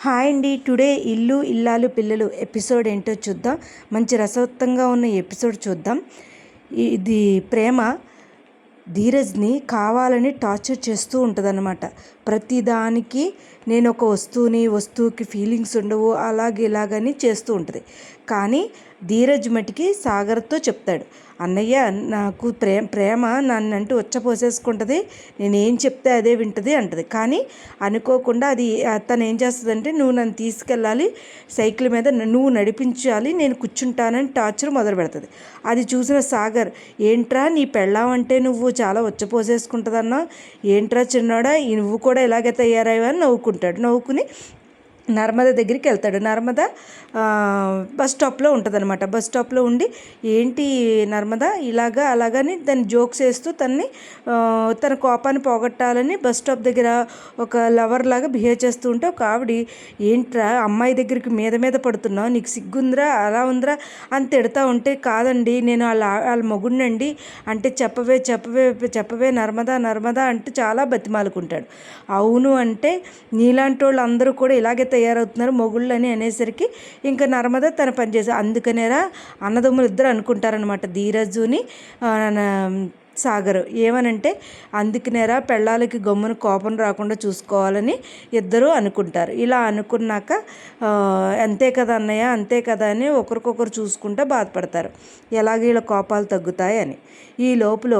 Hi అండి. Today ఇల్లు ఇల్లాలు పిల్లలు ఎపిసోడ్ ఏంటో చూద్దాం. మంచి రసవత్తంగా ఉన్న ఎపిసోడ్ చూద్దాం. ఇది ప్రేమ ధీరజ్ని కావాలని టార్చర్ చేస్తూ ఉంటుందన్నమాట. ప్రతిదానికి నేను ఒక వస్తువుని వస్తువుకి ఫీలింగ్స్ ఉండవు అలాగే ఇలాగని చేస్తూ ఉంటుంది. కానీ ధీరజ్ మటుకి సాగర్తో చెప్తాడు. అన్నయ్య నాకు ప్రే ప్రేమ నన్నంటూ వచ్చపోసేసుకుంటుంది నేనేం చెప్తే అదే వింటుంది అంటది. కానీ అనుకోకుండా అది తను ఏం చేస్తుందంటే నువ్వు నన్ను తీసుకెళ్ళాలి సైకిల్ మీద నువ్వు నడిపించాలి నేను కూర్చుంటానని టార్చర్ మొదలు పెడుతుంది. అది చూసిన సాగర్ ఏంట్రా నీ పెళ్ళావంటే నువ్వు చాలా ఉచ్చపోసేసుకుంటుందన్నా ఏంట్రా చిన్నోడా నువ్వు కూడా ఇలాగే తయారయ్యా అని నవ్వుకుంటాడు. నవ్వుకుని నర్మద దగ్గరికి వెళ్తాడు. నర్మద బస్ స్టాప్లో ఉంటుంది అనమాట బస్ స్టాప్లో ఉండి ఏంటి నర్మద? ఇలాగా అలాగని దాన్ని జోక్స్ వేస్తూ తన్ని తన కోపాన్ని పోగొట్టాలని బస్ స్టాప్ దగ్గర ఒక లవర్ లాగా బిహేవ్ చేస్తూ ఉంటే ఒక ఆవిడ ఏంట్రా అమ్మాయి దగ్గరికి మీద మీద పడుతున్నావు? నీకు సిగ్గుందిరా? అలా ఉందిరా? అని తిడతా ఉంటే కాదండి నేను వాళ్ళ వాళ్ళ మొగుడినండి. అంటే చెప్పవే చెప్పవే చెప్పవే నర్మదా నర్మదా అంటూ చాలా బతిమాలుకుంటాడు. అవును అంటే నీలాంటి వాళ్ళు అందరూ కూడా ఇలాగే తయారవుతున్నారు మొగుళ్ళు అని అనేసరికి ఇంకా నర్మద తన పని చేసే అందుకనేరా అన్నదమ్ములు ఇద్దరు అనుకుంటారనమాట ధీరజుని సాగరు. ఏమనంటే అందుకనేరా పెళ్ళాలకి గమ్మున కోపం రాకుండా చూసుకోవాలని ఇద్దరు అనుకుంటారు. ఇలా అనుకున్నాక అంతే కదా అన్నయ్య అంతే కదా అని ఒకరికొకరు చూసుకుంటూ బాధపడతారు. ఎలాగ వీళ్ళ కోపాలు తగ్గుతాయి అని. ఈ లోపల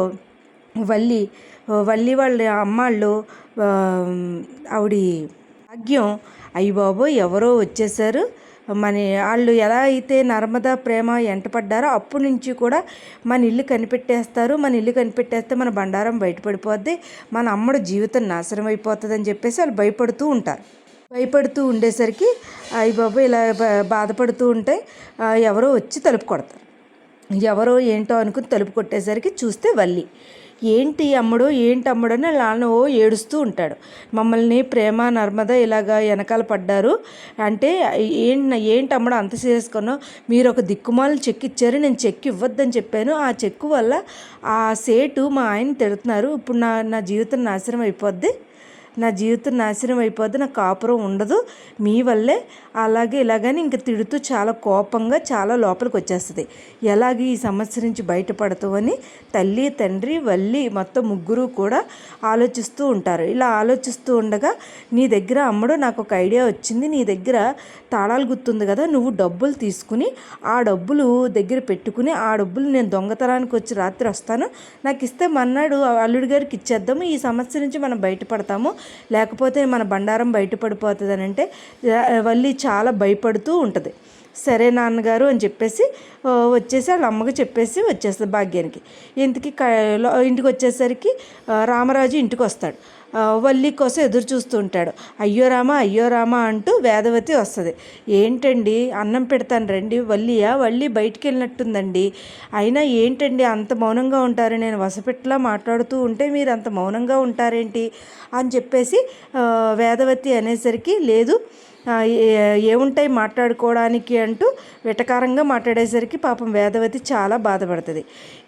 వల్లి వల్లి వాళ్ళ అమ్మాళ్ళు ఆవిడ భాగ్యం అయ్యి బాబు ఎవరో వచ్చేసారు. మన వాళ్ళు ఎలా అయితే నర్మదా ప్రేమ ఎంటపడ్డారో అప్పటి నుంచి కూడా మన ఇల్లు కనిపెట్టేస్తారు. మన ఇల్లు కనిపెట్టేస్తే మన బండారం బయటపడిపోద్ది. మన అమ్మడు జీవితం నాశనం అయిపోతుంది అని చెప్పేసి వాళ్ళు భయపడుతూ ఉంటారు. భయపడుతూ ఉండేసరికి అయ్యి బాబు ఇలా బాధపడుతూ ఉంటే ఎవరో వచ్చి తలుపు కొడతారు. ఎవరో ఏంటో అనుకుని తలుపు కొట్టేసరికి చూస్తే వల్లి. ఏంటి అమ్ముడు ఏంటి అమ్ముడు అని నాన్న ఓ ఏడుస్తూ ఉంటాడు. మమ్మల్ని ప్రేమ నర్మద ఇలాగా వెనకాల పడ్డారు. అంటే ఏంటి ఏంటి అమ్ముడు అంత చేసుకున్నావు మీరు ఒక దిక్కుమాలను చెక్ ఇచ్చారు నేను చెక్ ఇవ్వద్దని చెప్పాను. ఆ చెక్కు వల్ల ఆ సేటు మా ఆయన తిడుతున్నారు. ఇప్పుడు నా నా జీవితం నాశనం అయిపోద్ది. నా జీవితం నాశనం అయిపోద్ది నా కాపురం ఉండదు మీ వల్లే. అలాగే ఇలాగని ఇంక తిడుతూ చాలా కోపంగా చాలా లోపలికి వచ్చేస్తుంది. ఎలాగే ఈ సమస్య నుంచి బయటపడతామని తల్లి తండ్రి వల్లి మొత్తం ముగ్గురు కూడా ఆలోచిస్తూ ఉంటారు. ఇలా ఆలోచిస్తూ ఉండగా నీ దగ్గర అమ్మడు నాకు ఒక ఐడియా వచ్చింది నీ దగ్గర తాళాలు గుర్తుంది కదా నువ్వు డబ్బులు తీసుకుని ఆ డబ్బులు దగ్గర పెట్టుకుని ఆ డబ్బులు నేను దొంగతనానికి వచ్చి రాత్రి వస్తాను. నాకు ఇస్తే మన్నాడు అల్లుడి గారికి ఇచ్చేద్దాము ఈ సమస్య నుంచి మనం బయటపడతాము. లేకపోతే మన బండారం బయటపడిపోతుంది అని అంటే వల్లి చాలా భయపడుతూ ఉంటుంది. సరే నాన్నగారు అని చెప్పేసి వచ్చేసి వాళ్ళ అమ్మకి చెప్పేసి వచ్చేస్తుంది భాగ్యానికి. ఇంటికి ఇంటికి వచ్చేసరికి రామరాజు ఇంటికి వస్తాడు వల్లి కోసం ఎదురు చూస్తూ ఉంటాడు అయ్యో రామ అయ్యో రామ అంటూ వేదవతి వస్తుంది. ఏంటండి? అన్నం పెడతాను రండి. వల్లియా? వల్లి బయటికి వెళ్ళినట్టుందండి అయినా ఏంటండి? అంత మౌనంగా ఉంటారు. నేను వసపెట్టలా మాట్లాడుతూ ఉంటే మీరు అంత మౌనంగా ఉంటారేంటి? అని చెప్పేసి వేదవతి అనేసరికి లేదు ఏముంటాయి మాట్లాడుకోవడానికి అంటూ వెటకారంగా మాట్లాడేసరికి పాపం వేదవతి చాలా బాధపడుతుంది.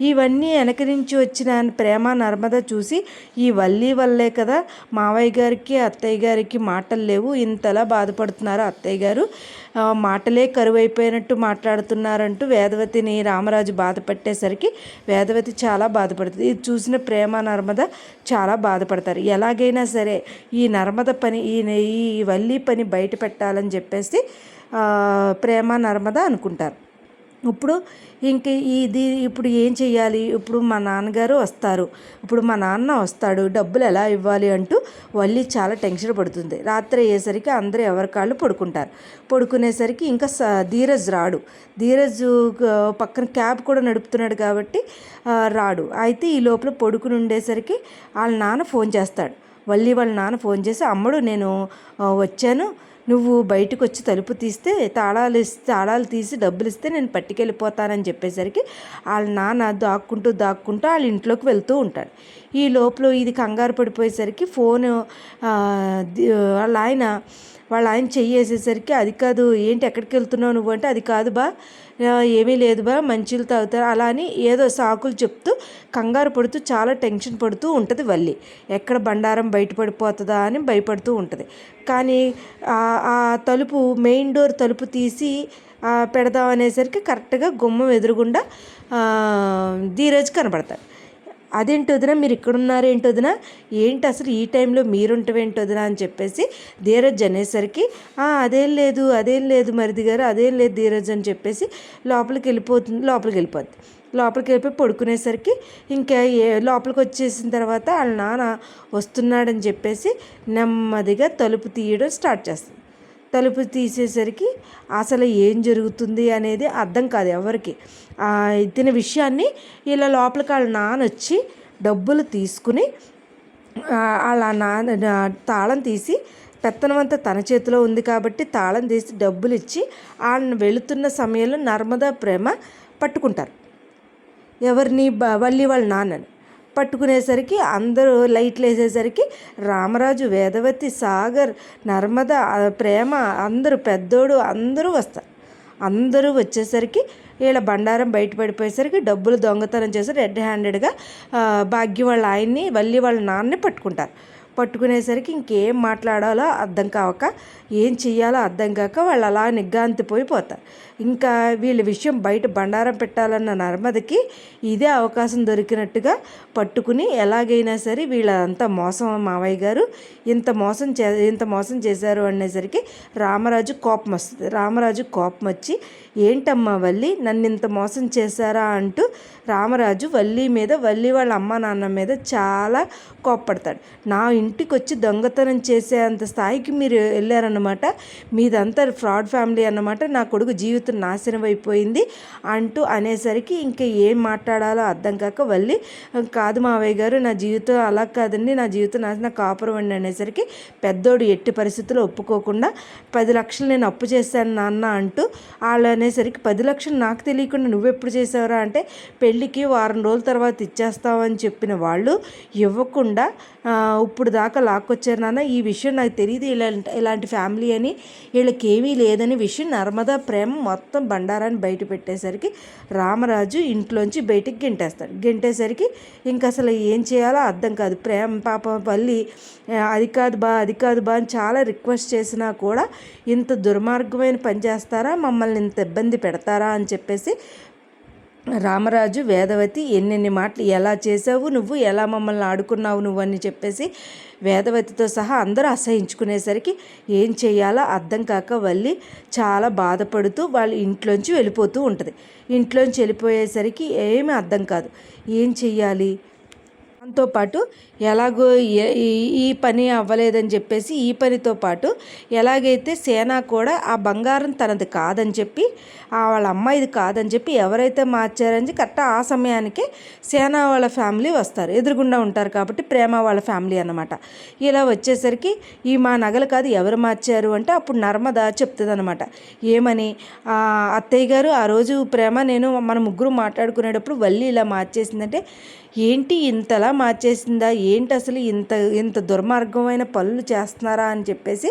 ఇవన్నీ వెనక నుంచి వచ్చిన ప్రేమ నర్మద చూసి ఈ వల్లి వల్లే కదా మావయ్య గారికి అత్తయ్య గారికి మాటలు లేవు. ఇంతలా బాధపడుతున్నారు అత్తయ్య గారు. మాటలే కరువైపోయినట్టు మాట్లాడుతున్నారంటూ వేదవతిని రామరాజు బాధపట్టేసరికి వేదవతి చాలా బాధపడుతుంది. ఇది చూసిన ప్రేమ నర్మద చాలా బాధపడతారు. ఎలాగైనా సరే ఈ నర్మద పని ఈ ఈ వల్లి పని బయట పెట్టాలని చెప్పేసి ప్రేమ నర్మద అనుకుంటారు. ఇప్పుడు ఇంక ఇది ఇప్పుడు ఏం చేయాలి ఇప్పుడు మా నాన్నగారు వస్తారు. ఇప్పుడు మా నాన్న వస్తాడు డబ్బులు ఎలా ఇవ్వాలి అంటూ వల్లి చాలా టెన్షన్ పడుతుంది. రాత్రి అయ్యేసరికి అందరూ ఎవరి కాళ్ళు పడుకుంటారు. పడుకునేసరికి ఇంకా ధీరజ్ రాడు. ధీరజ్ పక్కన క్యాబ్ కూడా నడుపుతున్నాడు కాబట్టి రాడు. అయితే ఈ లోపల పడుకుని ఉండేసరికి వాళ్ళ నాన్న ఫోన్ చేస్తాడు. వల్లి వాళ్ళ నాన్న ఫోన్ చేసి అమ్మడు నేను వచ్చాను. నువ్వు బయటకు వచ్చి తలుపు తీస్తే తాళాలు తాళాలు తీసి డబ్బులు ఇస్తే నేను పట్టుకెళ్ళిపోతానని చెప్పేసరికి వాళ్ళ నాన్న దాక్కుంటూ దాక్కుంటూ వాళ్ళ ఇంట్లోకి వెళ్తూ ఉంటాడు. ఈ లోపల ఇది కంగారు పడిపోయేసరికి ఫోన్ వాళ్ళ ఆయన వాళ్ళ ఆయన చెయ్యి వేసేసరికి అది కాదు ఏంటి ఎక్కడికి వెళ్తున్నావు నువ్వు? అంటే అది కాదు బా ఏమీ లేదు బా మంచిలు తాగుతారు. అలా అని ఏదో సాకులు చెప్తూ కంగారు పడుతూ చాలా టెన్షన్ పడుతూ ఉంటుంది వల్లి. ఎక్కడ బండారం బయటపడిపోతుందా అని భయపడుతూ ఉంటుంది. కానీ ఆ- తలుపు మెయిన్ డోర్ తలుపు తీసి పెడదాం అనేసరికి కరెక్ట్గా గుమ్మం ఎదురుగుండా ధీరజ్ కనబడతాడు. అదేంటి వదిన మీరు ఇక్కడ ఉన్నారు ఏంటి వదిన? ఏంటి అసలు ఈ టైంలో మీరుంటవేంటి వదిన అని చెప్పేసి ధీరజ్ అనేసరికి అదేం లేదు అదేం లేదు మరిది గారు అదేం లేదు ధీరజ్ అని చెప్పేసి లోపలికి వెళ్ళిపోతుంది లోపలికి వెళ్ళిపోద్ది. లోపలికి వెళ్ళిపోయి పడుకునేసరికి ఇంకా ఏ లోపలికి వచ్చేసిన తర్వాత వాళ్ళ నాన్న వస్తున్నాడని చెప్పేసి నెమ్మదిగా తలుపు తీయడం స్టార్ట్ చేస్తుంది. తలుపు తీసేసరికి అసలు ఏం జరుగుతుంది అనేది అర్థం కాదు ఎవరికి. ఇచ్చిన విషయాన్ని ఇలా లోపలికి వాళ్ళ నాన్న వచ్చి డబ్బులు తీసుకుని వాళ్ళ నాన్న నా- తాళం తీసి పెత్తనం అంతా తన చేతిలో ఉంది కాబట్టి తాళం తీసి డబ్బులు ఇచ్చి ఆయన వెళుతున్న సమయంలో నర్మదా ప్రేమ పట్టుకుంటారు. ఎవరిని? వల్లి వాళ్ళ నాన్నని. పట్టుకునేసరికి అందరూ లైట్లు వేసేసరికి రామరాజు వేదవతి సాగర్ నర్మద ప్రేమ అందరూ పెద్దోడు అందరూ వస్తారు. అందరూ వచ్చేసరికి వీళ్ళ బండారం బయటపడిపోయేసరికి డబ్బులు దొంగతనం చేసి రెడ్ హ్యాండెడ్గా భాగ్య వాళ్ళ ఆయన్ని వల్లి వాళ్ళ నాన్నని పట్టుకుంటారు. పట్టుకునేసరికి ఇంకేం మాట్లాడాలో అర్థం కావక ఏం చేయాలో అర్థం కాక వాళ్ళు అలా నిగ్గాంతిపోయిపోతారు ఇంకా వీళ్ళ విషయం బయట బండారం పెట్టాలన్న నర్మదకి ఇదే అవకాశం దొరికినట్టుగా పట్టుకుని ఎలాగైనా సరే వీళ్ళంతా మోసం మావయ్య గారు. ఇంత మోసం చే ఇంత మోసం చేశారు అనేసరికి రామరాజు కోపం వస్తుంది. రామరాజు కోపం వచ్చి ఏంటమ్మా వల్లి నన్ను ఇంత మోసం చేశారా? అంటూ రామరాజు వల్లి మీద వల్లి వాళ్ళ అమ్మ నాన్న మీద చాలా కోప్పడతాడు. నా ఇంటికి వచ్చి దొంగతనం చేసేంత స్థాయికి మీరు వెళ్ళారనమాట మీదంతా ఫ్రాడ్ ఫ్యామిలీ అన్నమాట. నా కొడుకు జీవితం నాశనం అయిపోయింది అంటూ అనేసరికి ఇంకా ఏం మాట్లాడాలో అర్థం కాక వల్లి కాదు మావయ్య గారు నా జీవితం అలా కాదండి నా జీవితం నాశనం కాపురం అండి అనేసరికి పెద్దోడు ఎట్టి పరిస్థితుల్లో ఒప్పుకోకుండా పది లక్షలు నేను అప్పు చేశాను నాన్న అంటూ వాళ్ళు అనేసరికి పది లక్షలు నాకు తెలియకుండా నువ్వెప్పుడు చేసావురా? అంటే పెళ్ళికి వారం రోజుల తర్వాత ఇచ్చేస్తావని చెప్పిన వాళ్ళు ఇవ్వకుండా ఇప్పుడు ఇప్పుడు దాకా లాక్కొచ్చారు నాన్న. ఈ విషయం నాకు తెలియదు ఇలాంటి ఇలాంటి ఫ్యామిలీ అని వీళ్ళకి ఏమీ లేదని విషయం నర్మదా ప్రేమ మొత్తం బండారాన్ని బయట పెట్టేసరికి రామరాజు ఇంట్లోంచి బయటికి గెంటేస్తాడు. గెంటేసరికి ఇంక అసలు ఏం చేయాలో అర్థం కాదు. ప్రేమ పాప పల్లి అది కాదు బా అది కాదు బా అని చాలా రిక్వెస్ట్ చేసినా కూడా ఇంత దుర్మార్గమైన పని చేస్తారా? మమ్మల్ని ఇంత ఇబ్బంది పెడతారా? అని చెప్పేసి రామరాజు వేదవతి ఎన్నెన్ని మాటలు ఎలా చేసావు నువ్వు ఎలా మమ్మల్ని ఆడుకున్నావు నువ్వు అని చెప్పేసి వేదవతితో సహా అందరూ అసహించుకునేసరికి ఏం చేయాలో అర్థం కాక వల్లి చాలా బాధపడుతూ వాళ్ళ ఇంట్లోంచి వెళ్ళిపోతూ ఉంటుంది. ఇంట్లోంచి వెళ్ళిపోయేసరికి ఏమీ అర్థం కాదు. ఏం చెయ్యాలి? దాంతోపాటు ఎలాగో ఏ- ఈ- పని అవ్వలేదని చెప్పేసి ఈ పనితో పాటు ఎలాగైతే సేన కూడా ఆ బంగారం తనది కాదని చెప్పి ఆ వాళ్ళ అమ్మాయిది కాదని చెప్పి ఎవరైతే మార్చారని చెప్పి కరెక్ట్ ఆ సమయానికి సేన వాళ్ళ ఫ్యామిలీ వస్తారు. ఎదురుగుండా ఉంటారు కాబట్టి ప్రేమ వాళ్ళ ఫ్యామిలీ అనమాట ఇలా వచ్చేసరికి ఈ మా నగలు కాదు ఎవరు మార్చారు అంటే అప్పుడు నర్మద చెప్తుంది అనమాట ఏమని? "ఆ, అత్తయ్య గారు ఆ రోజు ప్రేమ నేను మన ముగ్గురు మాట్లాడుకునేటప్పుడు వల్లి ఇలా మార్చేసిందంటే ఏంటి ఇంతలా మార్చేసిందా? ఏంటి అసలు ఇంత ఇంత దుర్మార్గమైన పనులు చేస్తున్నారా అని చెప్పేసి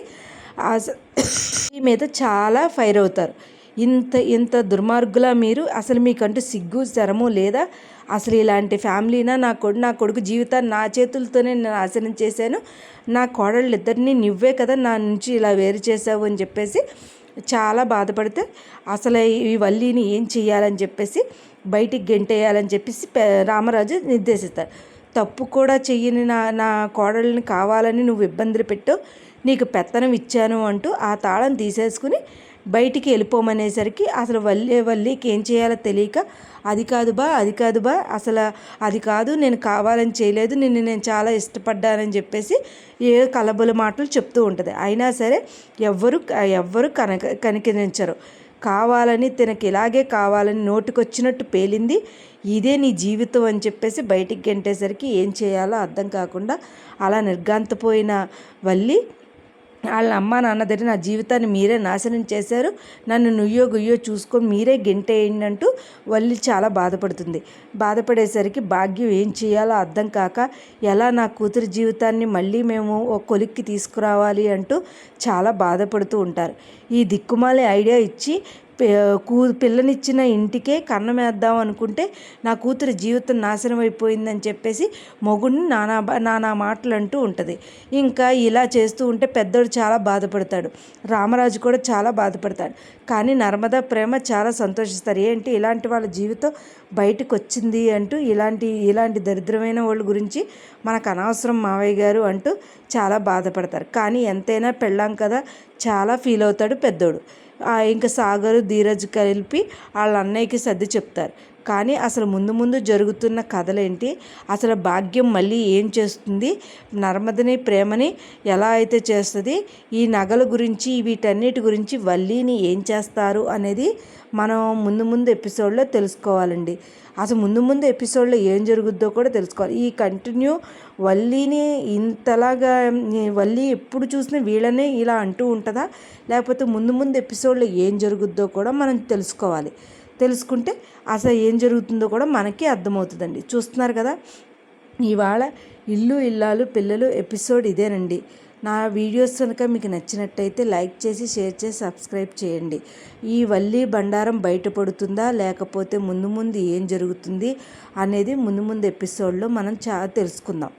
ఈ మీద చాలా ఫైర్ అవుతారు. ఇంత ఇంత దుర్మార్గులా మీరు? అసలు మీకంటూ సిగ్గు శరము లేదా? అసలు ఇలాంటి ఫ్యామిలీనా? నా కొడు నా కొడుకు జీవితాన్ని నా చేతులతోనే నేను నాశనం చేశాను. నా కోడళ్ళు ఇద్దరిని నువ్వే కదా నా నుంచి ఇలా వేరు చేసావు అని చెప్పేసి చాలా బాధపడితే అసలు ఈ వల్లిని ఏం చేయాలని చెప్పేసి బయటికి గెంటేయాలని చెప్పేసి రామరాజు నిర్దేశిస్తాడు తప్పు కూడా చెయ్యని నా నా కోడళ్ళని కావాలని నువ్వు ఇబ్బందులు పెట్టు నీకు పెత్తనం ఇచ్చాను అంటూ ఆ తాళం తీసేసుకుని బయటికి వెళ్ళిపోమనేసరికి అసలు వల్లే వల్లికి ఏం చేయాలో తెలియక అది కాదు బా అది కాదు బా అసలు అది కాదు నేను కావాలని చేయలేదు నిన్ను నేను చాలా ఇష్టపడ్డానని చెప్పేసి ఏ కలబుల మాటలు చెప్తూ ఉంటుంది. అయినా సరే ఎవ్వరు ఎవ్వరు కనక కనికరించరు. కావాలని తనకి ఇలాగే కావాలని నోటికొచ్చినట్టు పేలింది. ఇదే నీ జీవితం అని చెప్పేసి బయటికి గెంటేసరికి ఏం చేయాలో అర్థం కాకుండా అలా నిర్గాంతపోయిన వల్లి వాళ్ళ అమ్మ నాన్న దగ్గర నా జీవితాన్ని మీరే నాశనం చేశారు. నన్ను నుయ్యో గుయ్యో చూసుకొని మీరే గెంటేయండి అంటూ వల్లి చాలా బాధపడుతుంది. బాధపడేసరికి భాగ్యం ఏం చేయాలో అర్థం కాక ఎలా నా కూతురి జీవితాన్ని మళ్ళీ మేము ఒక కొలిక్కి తీసుకురావాలి అంటూ చాలా బాధపడుతూ ఉంటారు. ఈ దిక్కుమాలే ఐడియా ఇచ్చి కూ పిల్లనిచ్చిన ఇంటికే కన్నమేద్దాం అనుకుంటే నా కూతురి జీవితం నాశనం అయిపోయిందని చెప్పేసి మొగుడిని నానా నానా మాటలు అంటూ ఉంటుంది. ఇంకా ఇలా చేస్తూ ఉంటే పెద్దోడు చాలా బాధపడతాడు. రామరాజు కూడా చాలా బాధపడతాడు. కానీ నర్మదా ప్రేమ చాలా సంతోషిస్తారు. ఏంటి ఇలాంటి వాళ్ళ జీవితం బయటకు వచ్చింది అంటూ ఇలాంటి ఇలాంటి దరిద్రమైన వాళ్ళ గురించి మనకు అనవసరం మావయ్య గారు అంటూ చాలా బాధపడతారు. కానీ ఎంతైనా పెళ్ళాం కదా చాలా ఫీల్ అవుతాడు పెద్దోడు. ఇంకా సాగర్ ధీరజ్ కలిపి వాళ్ళ అన్నయ్యకి సర్ది చెప్తారు. కానీ అసలు ముందు ముందు జరుగుతున్న కథలేంటి? అసలు భాగ్యం మళ్ళీ ఏం చేస్తుంది? నర్మదని ప్రేమని ఎలా అయితే చేస్తుంది? ఈ నగల గురించి వీటన్నిటి గురించి వల్లీని ఏం చేస్తారు అనేది మనం ముందు ముందు ఎపిసోడ్లో తెలుసుకోవాలండి. అసలు ముందు ముందు ఎపిసోడ్లో ఏం జరుగుద్దో కూడా తెలుసుకోవాలి. ఈ కంటిన్యూ వల్లీని ఇంతలాగా వల్లి ఎప్పుడు చూసినా వీళ్ళనే ఇలా అంటూ ఉంటుందా? లేకపోతే ముందు ముందు ఎపిసోడ్లో ఏం జరుగుద్దో కూడా మనం తెలుసుకోవాలి. తెలుసుకుంటే అసలు ఏం జరుగుతుందో కూడా మనకి అర్థమవుతుందండి. చూస్తున్నారు కదా ఇవాళ ఇల్లు ఇల్లాలు పిల్లలు ఎపిసోడ్ ఇదేనండి. నా వీడియోస్ కనుక మీకు నచ్చినట్టయితే లైక్ చేసి షేర్ చేసి సబ్స్క్రైబ్ చేయండి. ఈ వల్లి బండారం బయటపడుతుందా లేకపోతే ముందు ముందు ఏం జరుగుతుంది అనేది ముందు ముందు ఎపిసోడ్లో మనం చాలా తెలుసుకుందాం.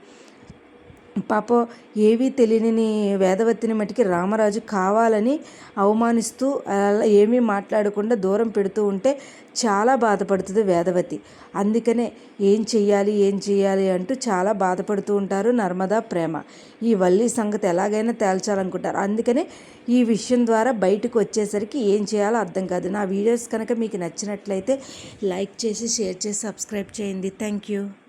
పాపం ఏవీ తెలియని వేదవతిని మటుకి రామరాజు కావాలని అవమానిస్తూ అలా ఏమీ మాట్లాడకుండా దూరం పెడుతూ ఉంటే చాలా బాధపడుతుంది వేదవతి. అందుకనే ఏం చెయ్యాలి ఏం చెయ్యాలి అంటూ చాలా బాధపడుతూ ఉంటారు నర్మదా ప్రేమ. ఈ వల్లి సంగతి ఎలాగైనా తేల్చాలనుకుంటారు. అందుకనే ఈ విషయం ద్వారా బయటకు వచ్చేసరికి ఏం చేయాలో అర్థం కాదు. నా వీడియోస్ కనుక మీకు నచ్చినట్లయితే లైక్ చేసి షేర్ చేసి సబ్స్క్రైబ్ చేయండి. Thank you.